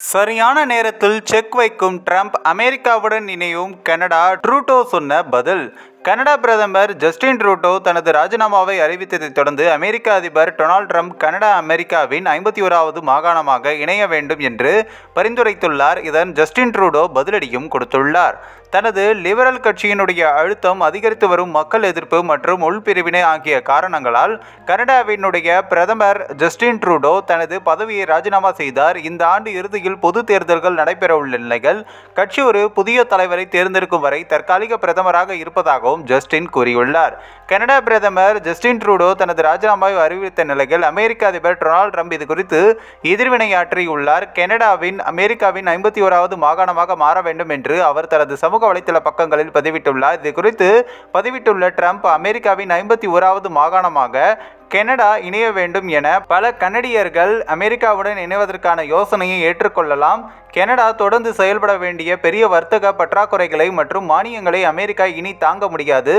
சரியான நேரத்தில் செக் வைக்கும் ட்ரம்ப் அமெரிக்காவுடன் இணையும் கனடா ட்ரூடோ சொன்ன பதில். கனடா பிரதமர் ஜஸ்டின் ட்ரூடோ தனது ராஜினாமாவை அறிவித்ததைத் தொடர்ந்து அமெரிக்க அதிபர் டொனால்ட் ட்ரம்ப் கனடா அமெரிக்காவின் ஐம்பத்தி ஓராவது மாகாணமாக இணைய வேண்டும் என்று பரிந்துரைத்துள்ளார். இதன் ஜஸ்டின் ட்ரூடோ பதிலடியும் கொடுத்துள்ளார். தனது லிபரல் கட்சியினுடைய அழுத்தம் அதிகரித்து வரும் மக்கள் எதிர்ப்பு மற்றும் உள்பிரிவினை ஆகிய காரணங்களால் கனடாவினுடைய பிரதமர் ஜஸ்டின் ட்ரூடோ தனது பதவியை ராஜினாமா செய்தார். இந்த ஆண்டு இறுதியில் பொது தேர்தல்கள் நடைபெறவுள்ள நிலையில் கட்சி ஒரு புதிய தலைவரை தேர்ந்தெடுக்கும் வரை தற்காலிக பிரதமராக இருப்பதாகவும் ஜஸ்டின் கூறியுள்ளார். கனடா பிரதமர் ஜஸ்டின் ட்ரூடோ தனது ராஜினாமாவை அறிவித்த நிலையில் அமெரிக்க அதிபர் டொனால்ட் ட்ரம்ப் இது குறித்து எதிர்வினையாற்றியுள்ளார். கனடாவின் அமெரிக்காவின் ஐம்பத்தி ஓராவது மாகாணமாக மாற வேண்டும் என்று அவர் தனது சமூக வலைத்தள பக்கங்களில் பதிவிட்டுள்ளார். இது குறித்து பதிவிட்டுள்ள ட்ரம்ப் அமெரிக்காவின் ஐம்பத்தி ஓராவது மாகாணமாக கனடா இணைய வேண்டும் என பல கனடியர்கள் அமெரிக்காவுடன் இணைவதற்கான யோசனையை ஏற்றுக்கொள்ளலாம். கனடா தொடர்ந்து செயல்பட வேண்டிய பெரிய வர்த்தக பற்றாக்குறைகளை மற்றும் மானியங்களை அமெரிக்கா இனி தாங்க முடியாது.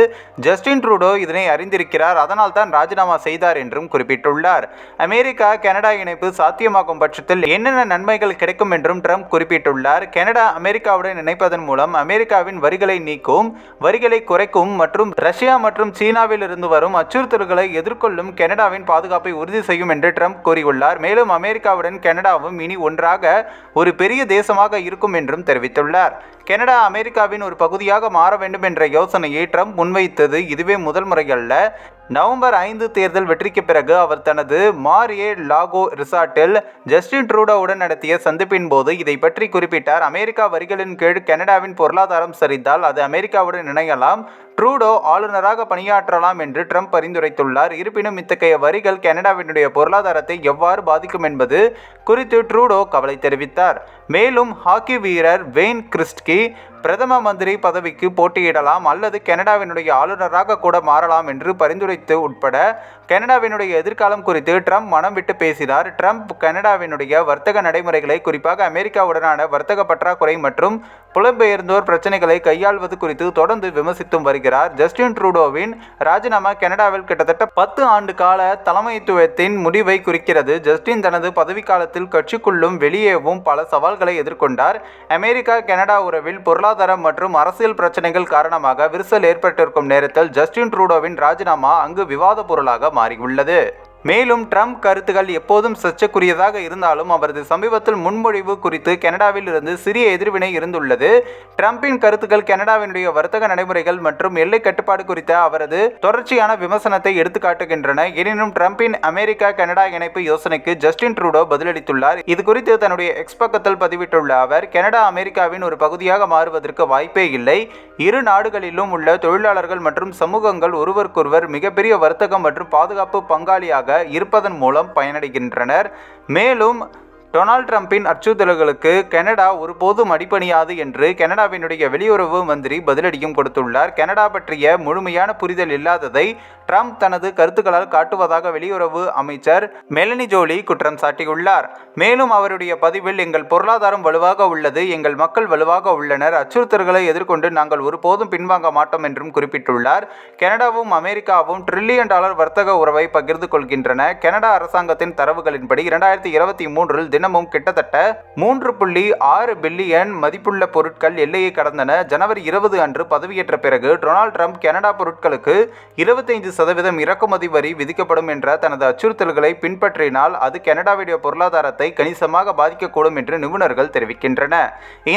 ஜஸ்டின் ட்ரூடோ இதனை அறிந்திருக்கிறார். அதனால் தான் ராஜினாமா செய்தார் என்றும் குறிப்பிட்டுள்ளார். அமெரிக்கா கனடா இணைப்பு சாத்தியமாகும் பட்சத்தில் என்னென்ன நன்மைகள் கிடைக்கும் என்றும் ட்ரம்ப் குறிப்பிட்டுள்ளார். கனடா அமெரிக்காவுடன் இணைப்பதன் மூலம் அமெரிக்காவின் வரிகளை நீக்கும் வரிகளை குறைக்கும் மற்றும் ரஷ்யா மற்றும் சீனாவில் இருந்து வரும் அச்சுறுத்தல்களை எதிர்கொள்ளும் கனடாவின் பாதுகாப்பை உறுதி செய்யும் என்று ட்ரம்ப் கூறியுள்ளார். மேலும் அமெரிக்காவுடன் கனடாவும் இனி ஒன்றாக ஒரு பெரிய தேசமாக இருக்கும் என்றும் தெரிவித்துள்ளார். கனடா அமெரிக்காவின் ஒரு பகுதியாக மாற வேண்டும் என்ற யோசனையை ட்ரம்ப் முன்வைத்தது இதுவே முதல் முறையல்ல. நவம்பர் ஐந்து தேர்தல் வெற்றிக்கு பிறகு அவர் தனது மாரியே லாகோ ரிசார்ட்டில் ஜஸ்டின் ட்ரூடோவுடன் நடத்திய சந்திப்பின் போது இதை பற்றி குறிப்பிட்டார். அமெரிக்கா வரிகளின் கீழ் கனடாவின் பொருளாதாரம் சரிந்தால் அது அமெரிக்காவுடன் இணையலாம் ட்ரூடோ ஆளுநராக பணியாற்றலாம் என்று ட்ரம்ப் பரிந்துரைத்துள்ளார். இருப்பினும் இத்தகைய வரிகள் கனடாவினுடைய பொருளாதாரத்தை எவ்வாறு பாதிக்கும் என்பது குறித்து ட்ரூடோ கவலை தெரிவித்தார். மேலும் ஹாக்கி வீரர் வெயின் கிறிஸ்ட்கி பிரதம மந்திரி பதவிக்கு போட்டியிடலாம் அல்லது கனடாவினுடைய ஆளுநராக கூட மாறலாம் என்று பரிந்துரைத்து உட்பட கனடாவினுடைய எதிர்காலம் குறித்து ட்ரம்ப் மனம் விட்டு பேசினார். ட்ரம்ப் கனடாவினுடைய வர்த்தக நடைமுறைகளை குறிப்பாக அமெரிக்காவுடனான வர்த்தக பற்றாக்குறை மற்றும் புலம்பெயர்ந்தோர் பிரச்சனைகளை கையாள்வது குறித்து தொடர்ந்து விமர்சித்தும் வருகிறார். ஜஸ்டின் ட்ரூடோவின் ராஜினாமா கனடாவில் கிட்டத்தட்ட பத்து ஆண்டு கால தலைமைத்துவத்தின் முடிவை குறிக்கிறது. ஜஸ்டின் தனது பதவிக்காலத்தில் கட்சிக்குள்ளும் வெளியேவும் பல சவால்களை எதிர்கொண்டார். அமெரிக்கா கனடா உறவில் பொருளாதார பொருளாதாரம் மற்றும் அரசியல் பிரச்சனைகள் காரணமாக விரிசல் ஏற்பட்டிருக்கும் நேரத்தில் ஜஸ்டின் ட்ரூடோவின் ராஜினாமா அங்கு விவாத பொருளாக மாறியுள்ளது. மேலும் ட்ரம்ப் கருத்துகள் எப்போதும் சர்ச்சைக்குரியதாக இருந்தாலும் அவரது சமீபத்தில் முன்மொழிவு குறித்து கனடாவில் இருந்து சிறிய எதிர்வினை இருந்துள்ளது. ட்ரம்பின் கருத்துக்கள் கனடாவினுடைய வர்த்தக நடைமுறைகள் மற்றும் எல்லை கட்டுப்பாடு குறித்த அவரது தொடர்ச்சியான விமர்சனத்தை எடுத்துக்காட்டுகின்றன. எனினும் ட்ரம்பின் அமெரிக்கா கனடா இணைப்பு யோசனைக்கு ஜஸ்டின் ட்ரூடோ பதிலளித்துள்ளார். இது குறித்து தன்னுடைய எக்ஸ் பக்கத்தில் பதிவிட்டுள்ள அவர் கனடா அமெரிக்காவின் ஒரு பகுதியாக மாறுவதற்கு வாய்ப்பே இல்லை. இரு நாடுகளிலும் உள்ள தொழிலாளர்கள் மற்றும் சமூகங்கள் ஒருவருக்கொருவர் மிகப்பெரிய வர்த்தகம் மற்றும் பாதுகாப்பு பங்காளியாக இருப்பதன் மூலம் பயனடைகின்றனர். மேலும் டொனால்ட் ட்ரம்பின் அச்சுறுத்தல்களுக்கு கனடா ஒருபோதும் அடிபணியாது என்று கனடாவினுடைய வெளியுறவு மந்திரி பதிலடியும் கொடுத்துள்ளார். கனடா பற்றிய முழுமையான புரிதல் இல்லாததை ட்ரம்ப் தனது கருத்துக்களால் காட்டுவதாக வெளியுறவு அமைச்சர் மெலனி ஜோலி குற்றம் சாட்டியுள்ளார். மேலும் அவருடைய பதிவில் எங்கள் பொருளாதாரம் வலுவாக உள்ளது எங்கள் மக்கள் வலுவாக உள்ளனர் அச்சுறுத்தல்களை எதிர்கொண்டு நாங்கள் ஒருபோதும் பின்வாங்க மாட்டோம் என்றும் குறிப்பிட்டுள்ளார். கனடாவும் அமெரிக்காவும் ட்ரில்லியன் டாலர் வர்த்தக உறவை பகிர்ந்து கொள்கின்றன. கனடா அரசாங்கத்தின் தரவுகளின்படி இரண்டாயிரத்தி இருபத்தி மூன்றில் தினமும் கிட்டத்தட்ட மூன்று புள்ளி ஆறு பில்லியன் மதிப்புள்ள பொருட்கள் எல்லையை கடந்தன. ஜனவரி இருபது அன்று பதவியேற்ற பிறகு டொனால்ட் ட்ரம்ப் கனடா பொருட்களுக்கு இருபத்தைந்து சதவீதம் இறக்குமதி வரி விதிக்கப்படும் என்ற தனது அச்சுறுத்தல்களை பின்பற்றினால் அது கனடாவுடைய பொருளாதாரத்தை கணிசமாக பாதிக்கக்கூடும் என்று நிபுணர்கள் தெரிவிக்கின்றன.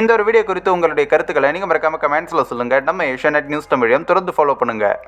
இந்த ஒரு வீடியோ குறித்து உங்களுடைய கருத்துக்களை நீங்கள் மறக்காம கமெண்ட்ஸில் சொல்லுங்கள் நம்ம ஏஷியா நியூஸ் தமிழையும் தொடர்ந்து ஃபாலோ பண்ணுங்கள்